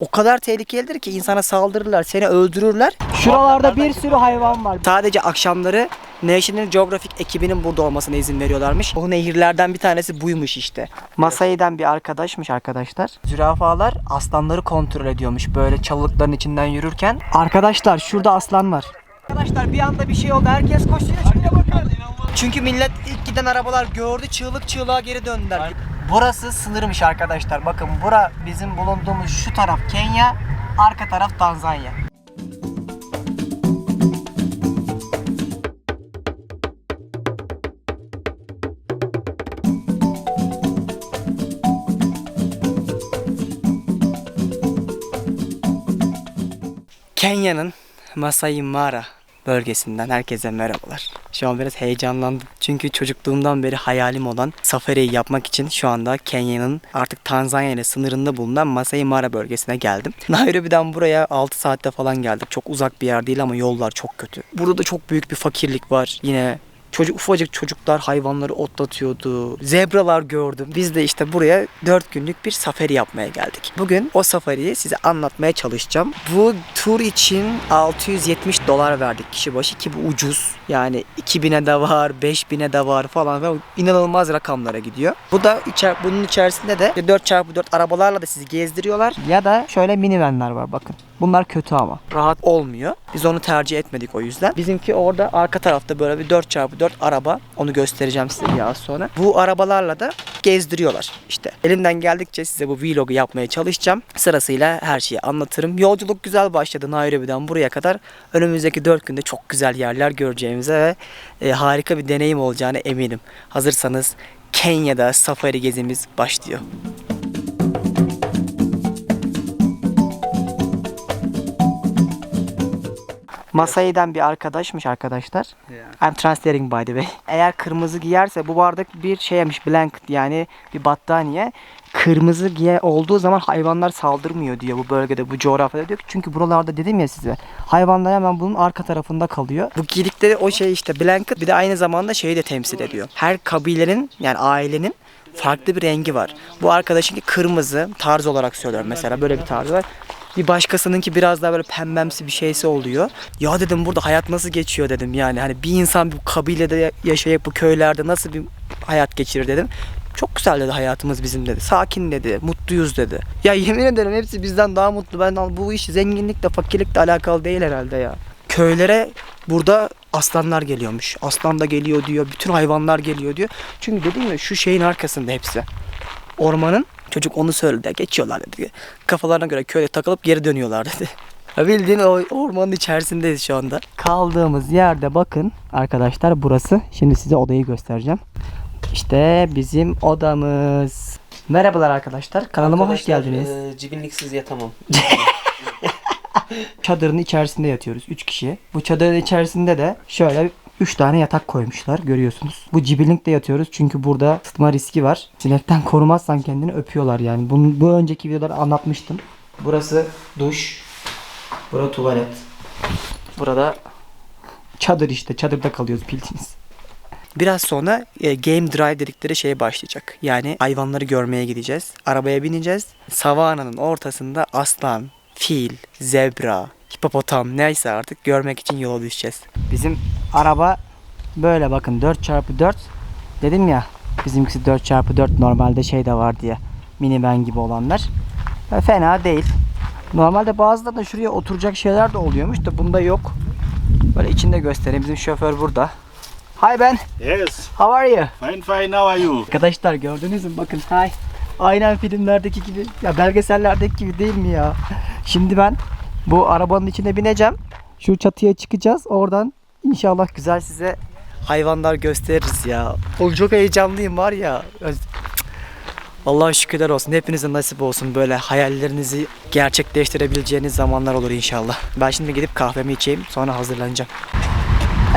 O kadar tehlikelidir ki insana saldırırlar, seni öldürürler. Şuralarda bir sürü hayvan var. Sadece akşamları National Geographic ekibinin burada olmasına izin veriyorlarmış. O nehirlerden bir tanesi buymuş işte. Masai'den bir arkadaşmış arkadaşlar. Zürafalar aslanları kontrol ediyormuş böyle çalılıkların içinden yürürken. Arkadaşlar şurada aslan var. Arkadaşlar bir anda bir şey oldu. Herkes koşuyor. Şuraya bakın. Çünkü millet ilk giden arabalar gördü. Çığlık çığlığa geri döndüler. Burası sınırmış arkadaşlar. Bakın bura bizim bulunduğumuz şu taraf Kenya, arka taraf Tanzanya. Kenya'nın Masai Mara bölgesinden herkese merhabalar. Şu an biraz heyecanlandım. Çünkü çocukluğumdan beri hayalim olan safariyi yapmak için şu anda Kenya'nın artık Tanzanya ile sınırında bulunan Masai Mara bölgesine geldim. Nairobi'den buraya 6 saatte falan geldik. Çok uzak bir yer değil ama yollar çok kötü. Burada da çok büyük bir fakirlik var. Yine Çocuk, ufacık çocuklar hayvanları otlatıyordu. Zebralar gördüm. Biz de işte buraya 4 günlük bir safari yapmaya geldik. Bugün o safariyi size anlatmaya çalışacağım. Bu tur için 670 dolar verdik kişi başı ki bu ucuz. Yani 2000'e de var, 5000'e de var falan ve inanılmaz rakamlara gidiyor. Bu da içer, bunun içerisinde de 4x4 arabalarla da sizi gezdiriyorlar. Ya da şöyle minivanlar var bakın. Bunlar kötü ama. Rahat olmuyor. Biz onu tercih etmedik o yüzden. Bizimki orada arka tarafta böyle bir 4x4 araba. Onu göstereceğim size biraz sonra. Bu arabalarla da gezdiriyorlar. İşte elimden geldikçe size bu vlogu yapmaya çalışacağım. Sırasıyla her şeyi anlatırım. Yolculuk güzel başladı Nairobi'den buraya kadar. Önümüzdeki 4 günde çok güzel yerler göreceğimize ve e, harika bir deneyim olacağına eminim. Hazırsanız Kenya'da safari gezimiz başlıyor. Masai'den bir arkadaşmış arkadaşlar. I'm translating by the way. Eğer kırmızı giyerse bu bardak bir şeymiş blanket yani bir battaniye. Kırmızı giye olduğu zaman hayvanlar saldırmıyor diyor bu bölgede bu coğrafyada diyor. ki, Çünkü buralarda dedim ya size hayvanlar hemen bunun arka tarafında kalıyor. Bu giydikleri o şey işte blanket bir de aynı zamanda şeyi de temsil ediyor. Her kabilenin yani ailenin farklı bir rengi var. Bu arkadaşınki kırmızı tarz olarak söylüyorum mesela böyle bir tarzı var. Bir başkasınınki biraz daha böyle pembemsi bir şeysi oluyor. Ya dedim burada hayat nasıl geçiyor dedim yani. Hani bir insan bu kabilede yaşayıp bu köylerde nasıl bir hayat geçirir dedim. Çok güzel dedi hayatımız bizim dedi. Sakin dedi. Mutluyuz dedi. Ya yemin ederim hepsi bizden daha mutlu. Ben bu iş zenginlikle fakirlikle alakalı değil herhalde ya. Köylere burada aslanlar geliyormuş. Aslan da geliyor diyor. Bütün hayvanlar geliyor diyor. Çünkü dedim ya şu şeyin arkasında hepsi. Ormanın çocuk onu söyledi. Geçiyorlar dedi. Kafalarına göre köye takılıp geri dönüyorlar dedi. Ya Bildiğin o ormanın içerisindeyiz şu anda. Kaldığımız yerde bakın arkadaşlar burası. Şimdi size odayı göstereceğim. İşte bizim odamız. Merhabalar arkadaşlar. Kanalıma hoş Arkadaşlar, geldiniz. e, cibinliksiz yatamam. Çadırın içerisinde yatıyoruz 3 kişi. Bu çadırın içerisinde de şöyle 3 tane yatak koymuşlar görüyorsunuz. Bu cibilikte yatıyoruz çünkü burada sıtma riski var. Sinekten korumazsan kendini öpüyorlar yani. Bunu, bu önceki videolarda anlatmıştım. Burası duş. Burası tuvalet. Burada çadır işte. Çadırda kalıyoruz bildiğiniz. Biraz sonra e, Game Drive dedikleri şeye başlayacak. Yani hayvanları görmeye gideceğiz. Arabaya bineceğiz. Savana'nın ortasında aslan, fil, zebra, hipopotam neyse artık görmek için yola düşeceğiz. Bizim araba böyle bakın 4x4 dedim ya bizimkisi 4x4 normalde şey de var diye minivan gibi olanlar. E, Fena değil. Normalde bazılarında şuraya oturacak şeyler de oluyormuş da bunda yok. Böyle içinde göstereyim. Bizim şoför burada. Hi Ben. Yes, How are you? fine, fine. How are you? Arkadaşlar gördünüz mü? Bakın hay. Aynen filmlerdeki gibi. Ya belgesellerdeki gibi değil mi ya? Şimdi ben bu arabanın içine bineceğim. Şu çatıya çıkacağız. Oradan inşallah güzel size hayvanlar gösteririz ya. Oğlum çok heyecanlıyım var ya. Allah'a şükürler olsun. Hepinize nasip olsun. Böyle hayallerinizi gerçekleştirebileceğiniz zamanlar olur inşallah. Ben şimdi gidip kahvemi içeyim. Sonra hazırlanacağım.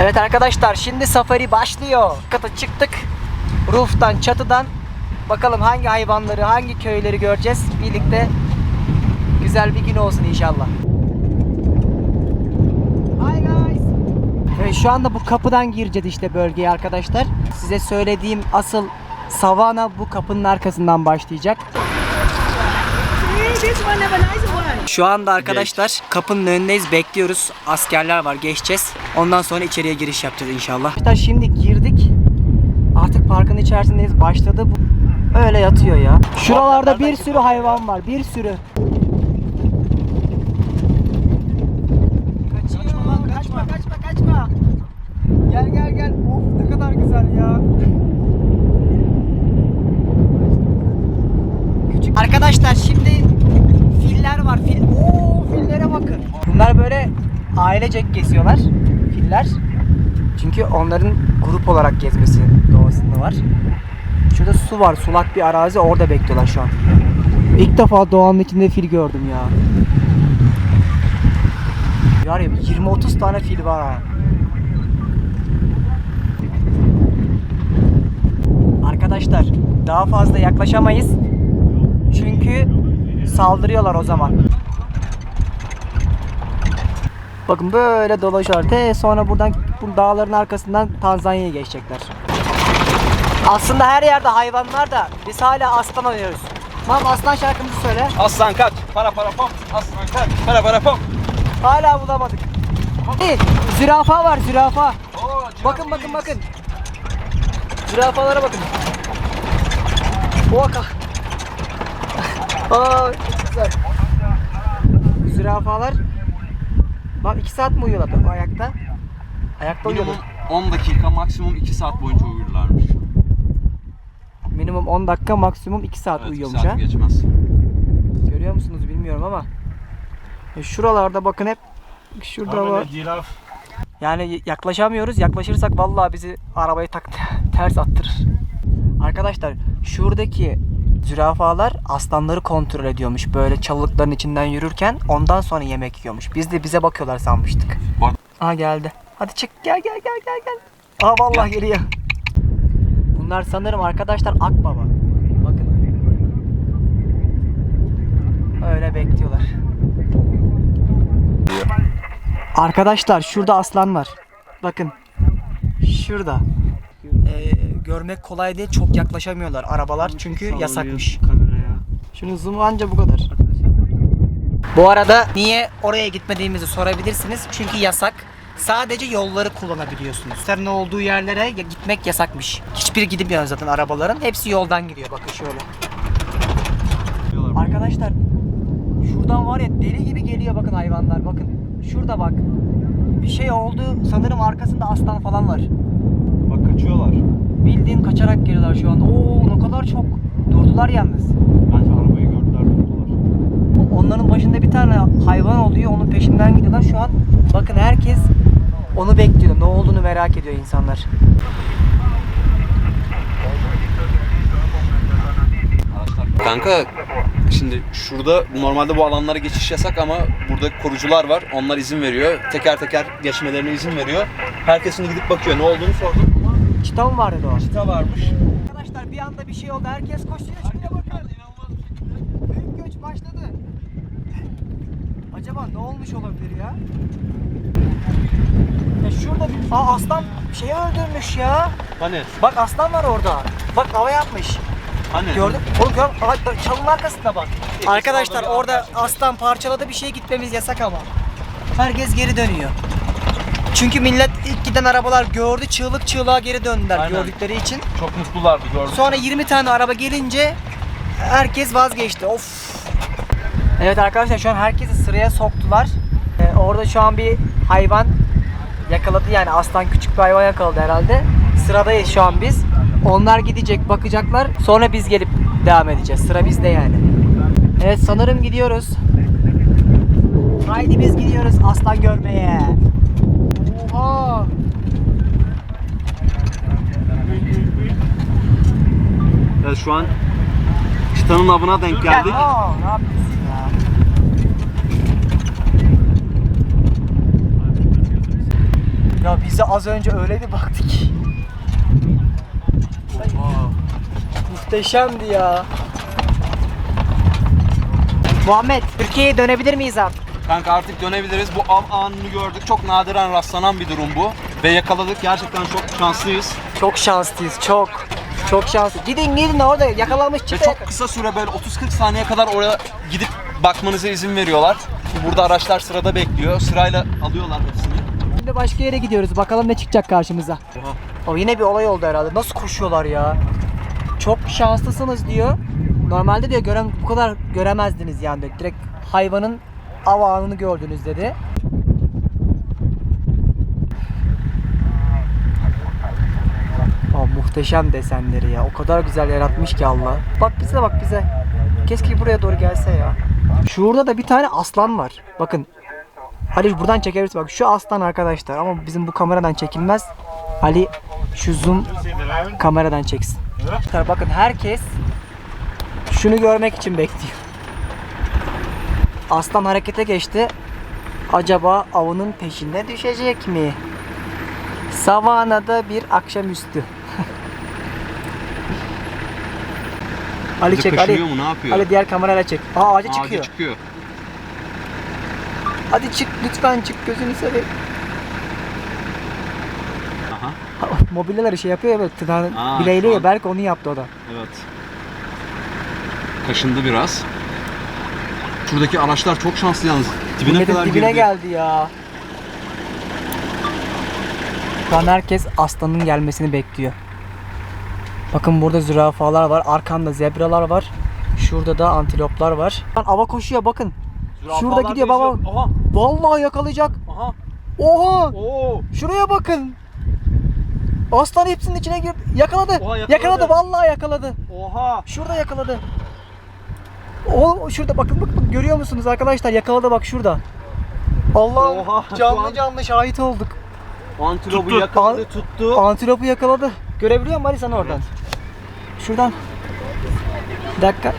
Evet arkadaşlar şimdi safari başlıyor. Kata çıktık. Roof'tan, çatıdan. Bakalım hangi hayvanları, hangi köyleri göreceğiz. Birlikte güzel bir gün olsun inşallah. Hi guys. Şu anda bu kapıdan gireceğiz işte bölgeye arkadaşlar. Size söylediğim asıl savana bu kapının arkasından başlayacak. Şu anda arkadaşlar kapının önündeyiz bekliyoruz. Askerler var geçeceğiz. Ondan sonra içeriye giriş yapacağız inşallah. Arkadaşlar şimdi girdik. Artık parkın içerisindeyiz. Başladı bu. Öyle yatıyor ya. Şuralarda bir sürü hayvan var. Bir sürü. Kaçma lan kaçma kaçma kaçma. Gel gel gel. Of ne kadar güzel ya. Küçük. Arkadaşlar şimdi filler var. Fil. Oo fillere bakın. Bunlar böyle ailecek geziyorlar. Filler. Çünkü onların grup olarak gezmesi doğasında var. Şurada su var. Sulak bir arazi. Orada bekliyorlar şu an. İlk defa doğanın içinde fil gördüm ya. Var ya 20-30 tane fil var ha. Arkadaşlar daha fazla yaklaşamayız. Çünkü saldırıyorlar o zaman. Bakın böyle dolaşıyorlar. Te sonra buradan bu dağların arkasından Tanzanya'ya geçecekler. Aslında her yerde hayvanlar da biz hala aslan arıyoruz. Tamam aslan şarkımızı söyle. Aslan kaç. Para para pom. Aslan kaç. Para para pom. Hala bulamadık. Hey, zürafa var zürafa. Oo, Bakın bakın bakın. Zürafalara bakın. Oha. Aa, çok güzel. Zürafalar Bak 2 saat mi uyuyorlar ayakta? Ayakta Minimum uyuyorlar. 10 dakika maksimum 2 saat boyunca uyurlarmış. Minimum 10 dakika maksimum 2 saat Evet, uyuyormuş saat ha. geçmez. Görüyor musunuz bilmiyorum ama. E, Şuralarda bakın hep şurada var. Yani yaklaşamıyoruz. Yaklaşırsak vallahi bizi arabayı tak ters attırır. Arkadaşlar şuradaki zürafalar aslanları kontrol ediyormuş böyle çalılıkların içinden yürürken ondan sonra yemek yiyormuş. Biz de bize bakıyorlar sanmıştık. Bak. Aa geldi. Hadi çık gel gel gel gel gel. Aa vallahi geliyor. Bunlar sanırım arkadaşlar akbaba. Bakın. Öyle bekliyorlar. Arkadaşlar şurada aslan var. Bakın. Şurada. Ee, görmek kolay değil. Çok yaklaşamıyorlar arabalar çünkü yasakmış. Şunu zoom anca bu kadar. Bu arada niye oraya gitmediğimizi sorabilirsiniz. Çünkü yasak. Sadece yolları kullanabiliyorsunuz. Serin olduğu yerlere gitmek yasakmış. Hiçbiri gidemiyor zaten arabaların. Hepsi yoldan gidiyor. Bakın şöyle. Arkadaşlar şuradan var ya deli gibi geliyor bakın hayvanlar bakın. Şurada bak. Bir şey oldu sanırım arkasında aslan falan var. Bak kaçıyorlar. Bildiğin kaçarak geliyorlar şu an. Oo ne kadar çok. Durdular yalnız. Bence arabayı gördüler durdular. Onların başında bir tane hayvan oluyor. Onun peşinden gidiyorlar. Şu an bakın herkes onu bekliyor. Ne olduğunu merak ediyor insanlar. Kanka şimdi şurada normalde bu alanlara geçiş yasak ama burada korucular var. Onlar izin veriyor. Teker teker geçmelerine izin veriyor. Herkes şimdi gidip bakıyor. Ne olduğunu sordum. Çita mı vardı o? Çita varmış. Arkadaşlar bir anda bir şey oldu. Herkes koşuyor. Şuraya bakın. Büyük göç başladı. Acaba ne olmuş olabilir ya? Ya şurada bir... Aa aslan şeyi öldürmüş ya. Hani? Bak aslan var orada. Bak hava yapmış. Hani? Gördün? Oğlum gör. Aa, çalının arkasında bak. Arkadaşlar orada bir orada aslan parçaladı bir şey gitmemiz yasak ama. Herkes geri dönüyor. Çünkü millet ilk giden arabalar gördü çığlık çığlığa geri döndüler Aynen. gördükleri için. Çok mutlulardı gördüm. Sonra 20 tane araba gelince herkes vazgeçti. Of. Evet arkadaşlar şu an herkesi sıraya soktular. Ee, orada şu an bir hayvan yakaladı yani aslan küçük bir hayvan yakaladı herhalde. Sıradayız şu an biz. Onlar gidecek bakacaklar. Sonra biz gelip devam edeceğiz. Sıra bizde yani. Evet sanırım gidiyoruz. Haydi biz gidiyoruz aslan görmeye. Oha. Evet şu an çıtanın avına denk geldik. Ne yapıyorsun ya? Ya bize az önce öyle bir baktı ki. Muhteşemdi ya. Muhammed, Türkiye'ye dönebilir miyiz artık? Kanka artık dönebiliriz. Bu av anını gördük. Çok nadiren rastlanan bir durum bu. Ve yakaladık. Gerçekten çok şanslıyız. Çok şanslıyız, çok. Çok şanslı. Gidin gidin orada yakalanmış Ve çift çok kısa süre böyle 30-40 saniye kadar oraya gidip bakmanıza izin veriyorlar. Burada araçlar sırada bekliyor. Sırayla alıyorlar hepsini. Şimdi başka yere gidiyoruz. Bakalım ne çıkacak karşımıza. O yine bir olay oldu herhalde. Nasıl koşuyorlar ya? Çok şanslısınız diyor. Normalde diyor gören bu kadar göremezdiniz yani diyor. Direkt hayvanın av anını gördünüz dedi. Aa, muhteşem desenleri ya. O kadar güzel yaratmış ki Allah. Bak bize bak bize. Keşke buraya doğru gelse ya. Şurada da bir tane aslan var. Bakın Ali buradan çekebilirsin. Bak şu aslan arkadaşlar ama bizim bu kameradan çekilmez. Ali şu zoom kameradan çeksin. Bakın herkes şunu görmek için bekliyor. Aslan harekete geçti. Acaba avının peşine düşecek mi? Savanada bir akşamüstü. Ali çek Ali. mu ne yapıyor? Ali diğer kamerayla çek. Aa ağaca Ağaca çıkıyor. çıkıyor. Hadi çık lütfen çık gözünü seveyim. Aha. Mobilyaları şey yapıyor tırnağını Aa, bileyliyor şu ya an- belki onu yaptı o da. Evet. Kaşındı biraz. Şuradaki araçlar çok şanslı yalnız. Dibine Milletin kadar dibine girdi. geldi ya. Şu an herkes aslanın gelmesini bekliyor. Bakın burada zürafalar var, arkanda zebralar var. Şurada da antiloplar var. Lan ava koşuyor bakın. Şurada gidiyor baba. Aha. Vallahi yakalayacak. Aha. Oha! Oo. Şuraya bakın. Aslan hepsinin içine girdi. Yakaladı. Oha, yakaladı. yakaladı. Vallahi yakaladı. Oha. Şurada yakaladı. O şurada bakın bakın görüyor musunuz arkadaşlar? Yakaladı bak şurada. Allah Oha, canlı an- canlı şahit olduk. Antilopu Tuttu. yakaladı, tuttu. Antilopu yakaladı. Görebiliyor musun Ali sen oradan? Şuradan. Bir dakika.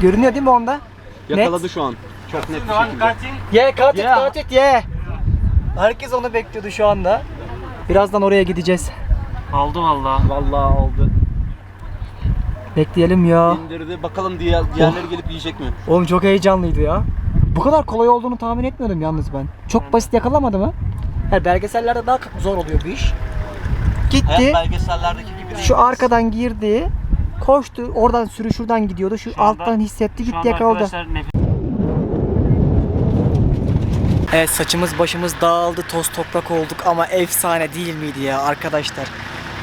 Görünüyor değil mi onda? Yakaladı şu an. Çok net bir şekilde. Ye kat it Yeah. kat it ye. Herkes onu bekliyordu şu anda. Birazdan oraya gideceğiz. Aldı valla. Vallahi aldı. Bekleyelim ya. İndirdi. Bakalım diğer diğerleri gelip yiyecek mi? Oğlum çok heyecanlıydı ya. Bu kadar kolay olduğunu tahmin etmiyordum yalnız ben. Çok basit yakalamadı mı? Yani belgesellerde daha zor oluyor bu iş. Gitti. belgesellerdeki gibi Şu arkadan girdi. Koştu. Oradan sürü şuradan gidiyordu. Şu, Şu anda- alttan hissetti Şu gitti anda yakaladı. arkadaşlar nefes Evet saçımız başımız dağıldı toz toprak olduk ama efsane değil miydi ya arkadaşlar?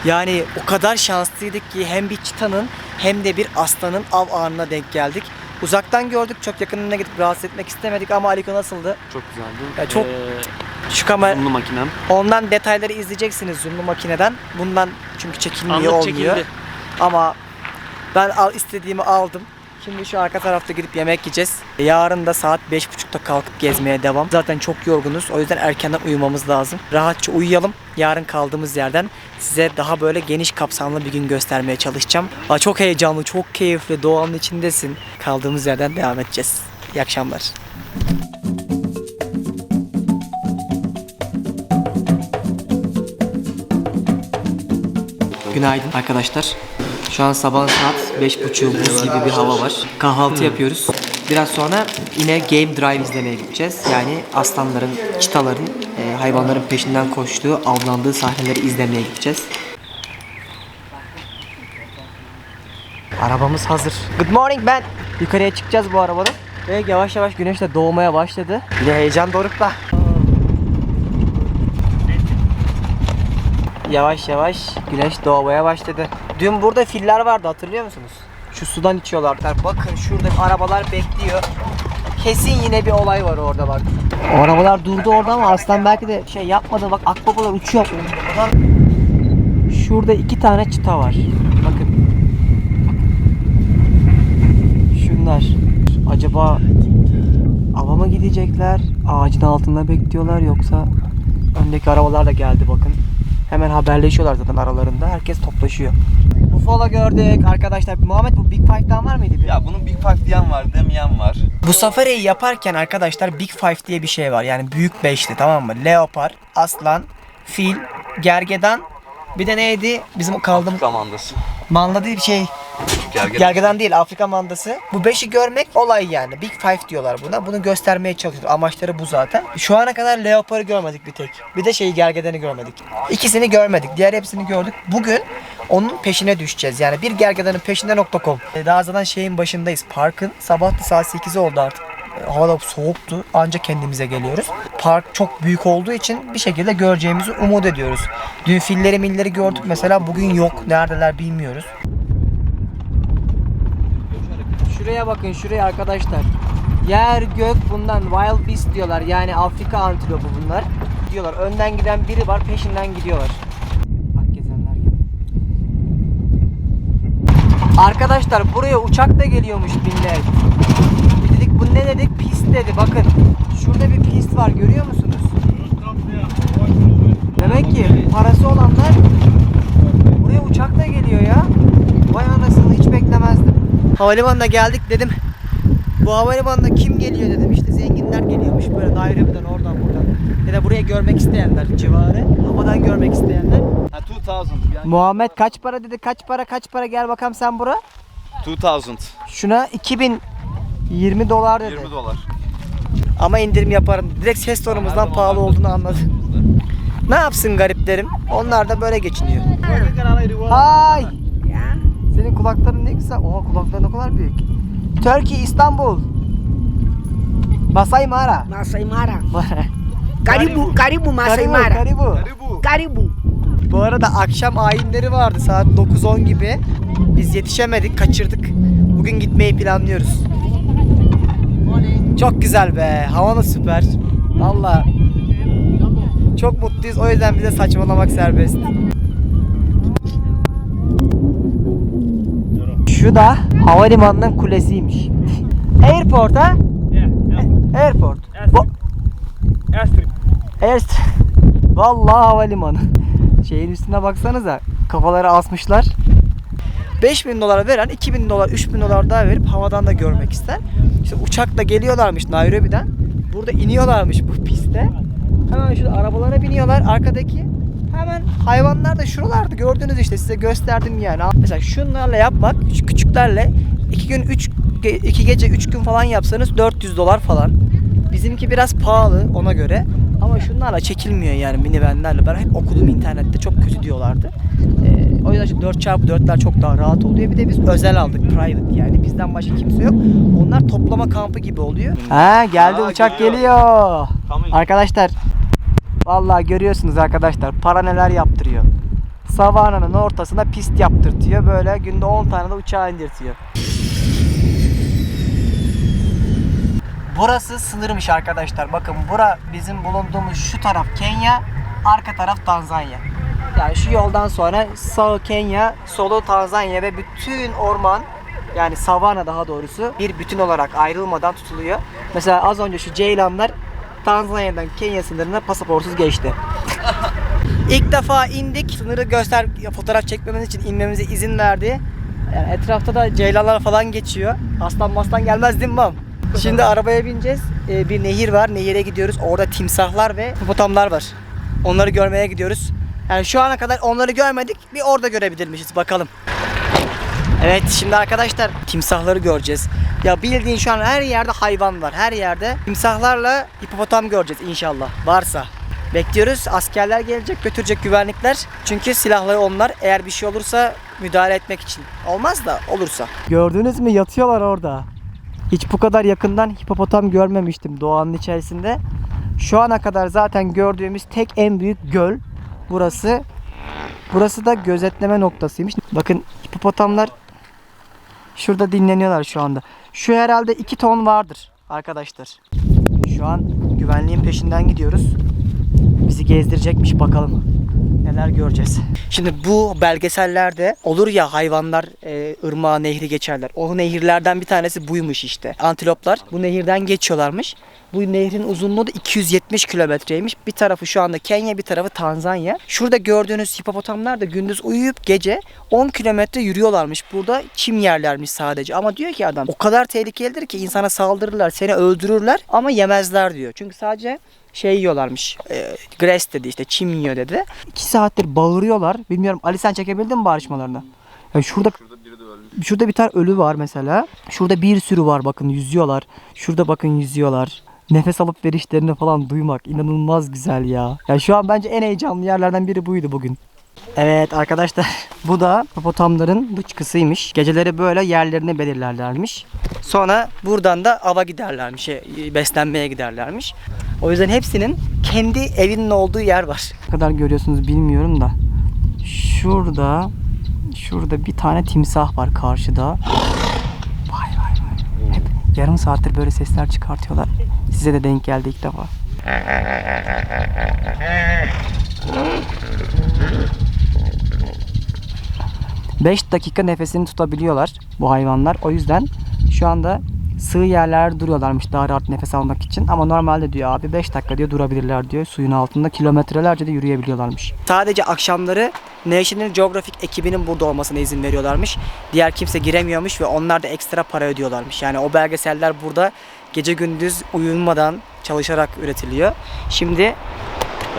Yani o kadar şanslıydık ki hem bir çitanın hem de bir aslanın av anına denk geldik. Uzaktan gördük çok yakınına gidip rahatsız etmek istemedik ama Aliko nasıldı? çok güzeldi. Ya çok- Ee, Şu kamera zoomlu makinem. ondan detayları izleyeceksiniz zoomlu makineden. Bundan çünkü çekilmiyor Anlık olmuyor. çekildi. Ama ben al istediğimi aldım. Şimdi şu arka tarafta gidip yemek yiyeceğiz. Yarın da saat 5.30'da kalkıp gezmeye devam. Zaten çok yorgunuz. O yüzden erkenden uyumamız lazım. Rahatça uyuyalım. Yarın kaldığımız yerden size daha böyle geniş kapsamlı bir gün göstermeye çalışacağım. Aa, çok heyecanlı, çok keyifli. Doğanın içindesin. Kaldığımız yerden devam edeceğiz. İyi akşamlar. Günaydın arkadaşlar. Şu an sabah saat 5.30 buz gibi bir hava var. Kahvaltı yapıyoruz. Biraz sonra yine Game Drive izlemeye gideceğiz. Yani aslanların, çitaların, e, hayvanların peşinden koştuğu, avlandığı sahneleri izlemeye gideceğiz. Arabamız hazır. Good morning ben. Yukarıya çıkacağız bu arabada. Ve yavaş yavaş güneş de doğmaya başladı. Bir de heyecan dorukta. Yavaş yavaş güneş doğmaya başladı. Dün burada filler vardı hatırlıyor musunuz? Şu sudan içiyorlardı. Bakın şurada arabalar bekliyor. Kesin yine bir olay var orada bak. O arabalar durdu orada ama aslan belki de şey yapmadı. Bak akbabalar uçuyor. Şurada iki tane çıta var. Bakın. Şunlar. Acaba ava mı gidecekler? Ağacın altında bekliyorlar yoksa öndeki arabalar da geldi bakın. Hemen haberleşiyorlar zaten aralarında. Herkes toplaşıyor. Buffalo gördük arkadaşlar. Muhammed bu Big Five'dan var mıydı? bir? Ya bunun Big Five diyen var, demeyen var. Bu safariyi yaparken arkadaşlar Big Five diye bir şey var. Yani büyük beşli tamam mı? Leopar, aslan, fil, gergedan. Bir de neydi? Bizim kaldığımız Zamandası. manda değil bir şey. Gergedan. Gergedan değil Afrika mandası. Bu beşi görmek olay yani. Big Five diyorlar buna. Bunu göstermeye çalışıyor. Amaçları bu zaten. Şu ana kadar leoparı görmedik bir tek. Bir de şeyi gergedanı görmedik. İkisini görmedik. Diğer hepsini gördük. Bugün Onun peşine düşeceğiz. Yani bir gergedanın peşinde.com. E, Daha zaten şeyin başındayız. Parkın sabah saat 8 oldu artık. E, Hava da soğuktu. Ancak kendimize geliyoruz. Park çok büyük olduğu için bir şekilde göreceğimizi umut ediyoruz. Dün filleri milleri gördük mesela. Bugün yok. Neredeler bilmiyoruz. Şuraya bakın şuraya arkadaşlar. Yer gök bundan wild beast diyorlar. Yani Afrika antilopu bunlar. Diyorlar. Önden giden biri var peşinden gidiyorlar. Arkadaşlar buraya uçak da geliyormuş. Biz dedik bu ne dedik? Pist dedi. Bakın şurada bir pist var görüyor musunuz? Demek ki parası olanlar buraya uçak da geliyor ya. Vay anasını hiç. Havalimanına geldik dedim. Bu havalimanına kim geliyor dedim. İşte zenginler geliyormuş böyle Nairobi'den oradan buradan. Ya da buraya görmek isteyenler civarı. Havadan görmek isteyenler. Ha 2000. Yani Muhammed kaç para dedi kaç para kaç para gel bakalım sen bura. 2000. Şuna 2020 dolar dedi. 20 dolar. Ama indirim yaparım. Direkt ses tonumuzdan zaman pahalı olduğunu anladı. Ne yapsın gariplerim? Onlar da böyle geçiniyor. Hay! Senin kulakların ne güzel. Oha kulakların ne kadar büyük. Turkey, İstanbul. Masai Mara. Masai Mara. Karibu, karibu Masai Karibu, Mara. karibu. Karibu. Bu arada akşam ayinleri vardı saat 9-10 gibi. Biz yetişemedik, kaçırdık. Bugün gitmeyi planlıyoruz. Çok güzel be. Hava da süper. Valla. Çok mutluyuz. O yüzden bize saçmalamak serbest. Şu da havalimanının kulesiymiş. Airport ha? Airport. Bu- Airstrip. Vallahi havalimanı. Şeyin üstüne baksanıza. Kafaları asmışlar. 5000 dolar veren 2000 dolar 3000 dolar daha verip havadan da görmek ister. İşte uçakla geliyorlarmış Nairobi'den. Burada iniyorlarmış bu piste. Hemen şu arabalara biniyorlar. Arkadaki hemen hayvanlar da şuralarda gördünüz işte size gösterdim yani. Mesela şunlarla yapmak küçüklerle 2 gün 3 2 gece 3 gün falan yapsanız 400 dolar falan. Bizimki biraz pahalı ona göre. Ama şunlarla çekilmiyor yani minivanlerle. Ben hep okudum internette çok kötü diyorlardı. Ee, o yüzden şu 4x4'ler çok daha rahat oluyor. Bir de biz özel aldık private yani. Bizden başka kimse yok. Onlar toplama kampı gibi oluyor. Ha geldi Aa, uçak geliyor. geliyor. Arkadaşlar vallahi görüyorsunuz arkadaşlar para neler yaptırıyor. Savana'nın ortasına pist yaptırtıyor. Böyle günde 10 tane de uçağı indirtiyor. Burası sınırmış arkadaşlar. Bakın bura bizim bulunduğumuz şu taraf Kenya, arka taraf Tanzanya. Yani şu yoldan sonra sağ Kenya, solu Tanzanya ve bütün orman yani savana daha doğrusu bir bütün olarak ayrılmadan tutuluyor. Mesela az önce şu ceylanlar Tanzanya'dan Kenya sınırına pasaportsuz geçti. İlk defa indik. Sınırı göster fotoğraf çekmemiz için inmemize izin verdi. Yani etrafta da ceylanlar falan geçiyor. Aslan maslan gelmez değil mi mam? Şimdi arabaya bineceğiz. Ee, bir nehir var. Nehire gidiyoruz. Orada timsahlar ve hipopotamlar var. Onları görmeye gidiyoruz. Yani şu ana kadar onları görmedik. Bir orada görebilirmişiz. Bakalım. Evet şimdi arkadaşlar timsahları göreceğiz. Ya bildiğin şu an her yerde hayvan var. Her yerde timsahlarla hipopotam göreceğiz inşallah. Varsa. Bekliyoruz. Askerler gelecek, götürecek güvenlikler. Çünkü silahları onlar. Eğer bir şey olursa müdahale etmek için. Olmaz da olursa. Gördünüz mü? Yatıyorlar orada. Hiç bu kadar yakından hipopotam görmemiştim doğanın içerisinde. Şu ana kadar zaten gördüğümüz tek en büyük göl burası. Burası da gözetleme noktasıymış. Bakın hipopotamlar şurada dinleniyorlar şu anda. Şu herhalde 2 ton vardır arkadaşlar. Şu an güvenliğin peşinden gidiyoruz. Bizi gezdirecekmiş bakalım. Neler göreceğiz. Şimdi bu belgesellerde olur ya hayvanlar e, ırmağı nehri geçerler. O nehirlerden bir tanesi buymuş işte. Antiloplar bu nehirden geçiyorlarmış. Bu nehrin uzunluğu da 270 kilometreymiş. Bir tarafı şu anda Kenya, bir tarafı Tanzanya. Şurada gördüğünüz hipopotamlar da gündüz uyuyup gece 10 kilometre yürüyorlarmış. Burada çim yerlermiş sadece. Ama diyor ki adam o kadar tehlikelidir ki insana saldırırlar, seni öldürürler ama yemezler diyor. Çünkü sadece şey yiyorlarmış. E, grass dedi işte çim yiyor dedi. 2 saattir bağırıyorlar. Bilmiyorum Ali sen çekebildin mi bağırışmalarını? Yani şurada Şurada bir tane ölü var mesela. Şurada bir sürü var bakın yüzüyorlar. Şurada bakın yüzüyorlar. Nefes alıp verişlerini falan duymak inanılmaz güzel ya. Ya şu an bence en heyecanlı yerlerden biri buydu bugün. Evet arkadaşlar bu da hipopotamların bıçkısıymış. Geceleri böyle yerlerini belirlerlermiş. Sonra buradan da ava giderlermiş, şey, beslenmeye giderlermiş. O yüzden hepsinin kendi evinin olduğu yer var. Ne kadar görüyorsunuz bilmiyorum da. Şurada, şurada bir tane timsah var karşıda. Vay vay vay. Hep yarım saattir böyle sesler çıkartıyorlar. Size de denk geldi ilk defa. Beş dakika nefesini tutabiliyorlar bu hayvanlar. O yüzden şu anda sığ yerler duruyorlarmış daha rahat nefes almak için. Ama normalde diyor abi 5 dakika diyor durabilirler diyor. Suyun altında kilometrelerce de yürüyebiliyorlarmış. Sadece akşamları National Geographic ekibinin burada olmasına izin veriyorlarmış. Diğer kimse giremiyormuş ve onlar da ekstra para ödüyorlarmış. Yani o belgeseller burada gece gündüz uyumadan çalışarak üretiliyor. Şimdi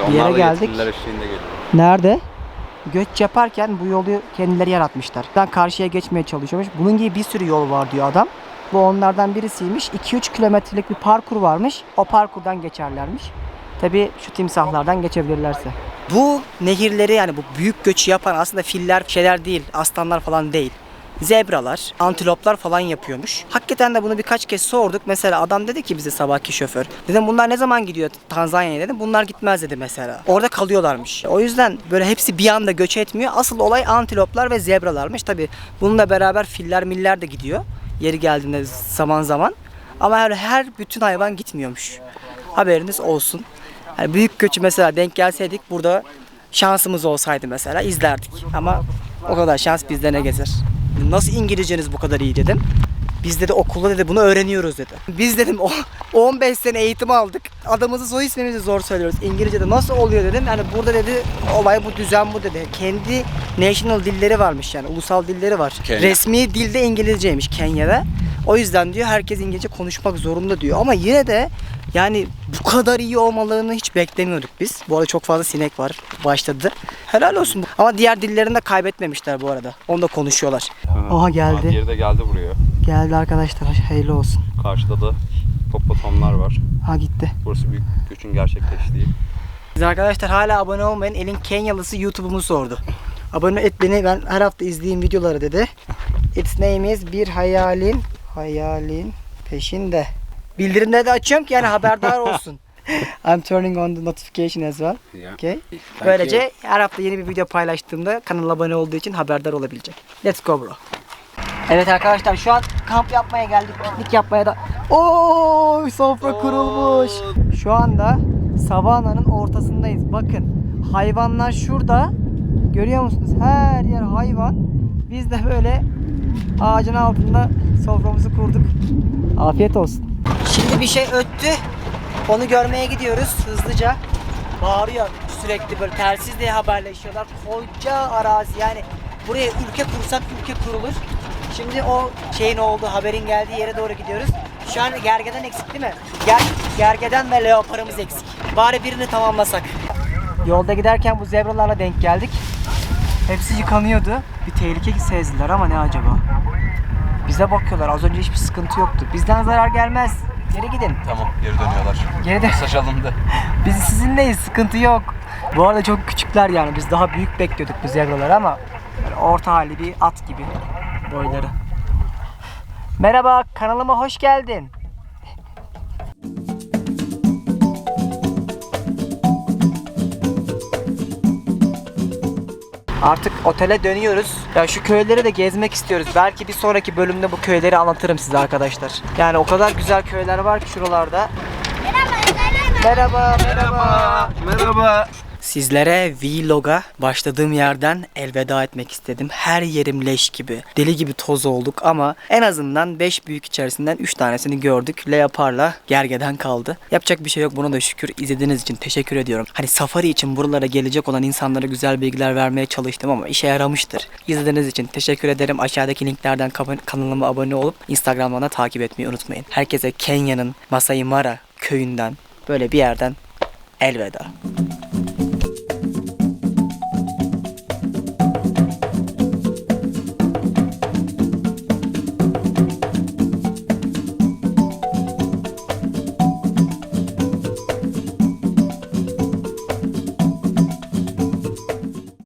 Bir yere geldik. Nerede? Göç yaparken bu yolu kendileri yaratmışlar. Ben karşıya geçmeye çalışıyormuş. Bunun gibi bir sürü yol var diyor adam. Bu onlardan birisiymiş. 2-3 kilometrelik bir parkur varmış. O parkurdan geçerlermiş. Tabi şu timsahlardan geçebilirlerse. Bu nehirleri yani bu büyük göçü yapan aslında filler şeyler değil, aslanlar falan değil. Zebralar, antiloplar falan yapıyormuş. Hakikaten de bunu birkaç kez sorduk. Mesela adam dedi ki bize sabahki şoför. Dedim bunlar ne zaman gidiyor Tanzanya'ya dedim. Bunlar gitmez dedi mesela. Orada kalıyorlarmış. O yüzden böyle hepsi bir anda göç etmiyor. Asıl olay antiloplar ve zebralarmış. Tabi bununla beraber filler miller de gidiyor. Yeri geldiğinde zaman zaman. Ama her, her bütün hayvan gitmiyormuş. Haberiniz olsun. Yani büyük göçü mesela denk gelseydik burada şansımız olsaydı mesela izlerdik. Ama o kadar şans bizde ne gezer. Nasıl İngilizceniz bu kadar iyi dedim. Biz dedi okulda dedi bunu öğreniyoruz dedi. Biz dedim o 15 sene eğitim aldık. Adımızı soy ismimizi zor söylüyoruz. İngilizce'de nasıl oluyor dedim. Yani burada dedi olay bu düzen bu dedi. Kendi national dilleri varmış yani ulusal dilleri var. Kenya. Resmi dilde İngilizceymiş Kenya'da. O yüzden diyor herkes İngilizce konuşmak zorunda diyor. Ama yine de yani bu kadar iyi olmalarını hiç beklemiyorduk biz. Bu arada çok fazla sinek var. Başladı. Helal olsun. Ama diğer dillerini de kaybetmemişler bu arada. Onu da konuşuyorlar. Aha geldi. Diğeri de geldi buraya. Geldi arkadaşlar. Hayırlı olsun. Karşıda da hipopotamlar var. Ha gitti. Burası büyük göçün gerçekleştiği. Biz arkadaşlar hala abone olmayın. Elin Kenyalısı YouTube'umu sordu. Abone et beni ben her hafta izleyeyim videoları dedi. Its name is bir hayalin hayalin peşinde. Bildirimleri de açıyorum ki yani haberdar olsun. I'm turning on the notification as well. Okay. Böylece her hafta yeni bir video paylaştığımda kanala abone olduğu için haberdar olabilecek. Let's go bro. Evet arkadaşlar şu an kamp yapmaya geldik. Piknik yapmaya da. Oo sofra kurulmuş. Şu anda savananın ortasındayız. Bakın hayvanlar şurada. Görüyor musunuz? Her yer hayvan. Biz de böyle ağacın altında soframızı kurduk. Afiyet olsun. Şimdi bir şey öttü. Onu görmeye gidiyoruz hızlıca. Bağırıyor sürekli böyle telsizle haberleşiyorlar. Koca arazi yani buraya ülke kursak ülke kurulur. Şimdi o şeyin olduğu haberin geldiği yere doğru gidiyoruz. Şu an gergeden eksik değil mi? Ger gergeden ve leoparımız eksik. Bari birini tamamlasak. Yolda giderken bu zebralarla denk geldik. Hepsi yıkanıyordu. Bir tehlike sezdiler ama ne acaba? Bize bakıyorlar. Az önce hiçbir sıkıntı yoktu. Bizden zarar gelmez. Geri gidin. Tamam geri dönüyorlar. Geri de Mesaj alındı. biz sizinleyiz. Sıkıntı yok. Bu arada çok küçükler yani. Biz daha büyük bekliyorduk bu zebraları ama böyle orta hali bir at gibi boyları. Merhaba, kanalıma hoş geldin. Artık otele dönüyoruz. Ya şu köyleri de gezmek istiyoruz. Belki bir sonraki bölümde bu köyleri anlatırım size arkadaşlar. Yani o kadar güzel köyler var ki şuralarda. Merhaba, merhaba. Merhaba. Sizlere vloga başladığım yerden elveda etmek istedim. Her yerim leş gibi. Deli gibi toz olduk ama en azından 5 büyük içerisinden 3 tanesini gördük. Leopar'la gergeden kaldı. Yapacak bir şey yok buna da şükür. İzlediğiniz için teşekkür ediyorum. Hani safari için buralara gelecek olan insanlara güzel bilgiler vermeye çalıştım ama işe yaramıştır. İzlediğiniz için teşekkür ederim. Aşağıdaki linklerden kanalıma abone olup Instagram'dan da takip etmeyi unutmayın. Herkese Kenya'nın Masai Mara köyünden böyle bir yerden elveda.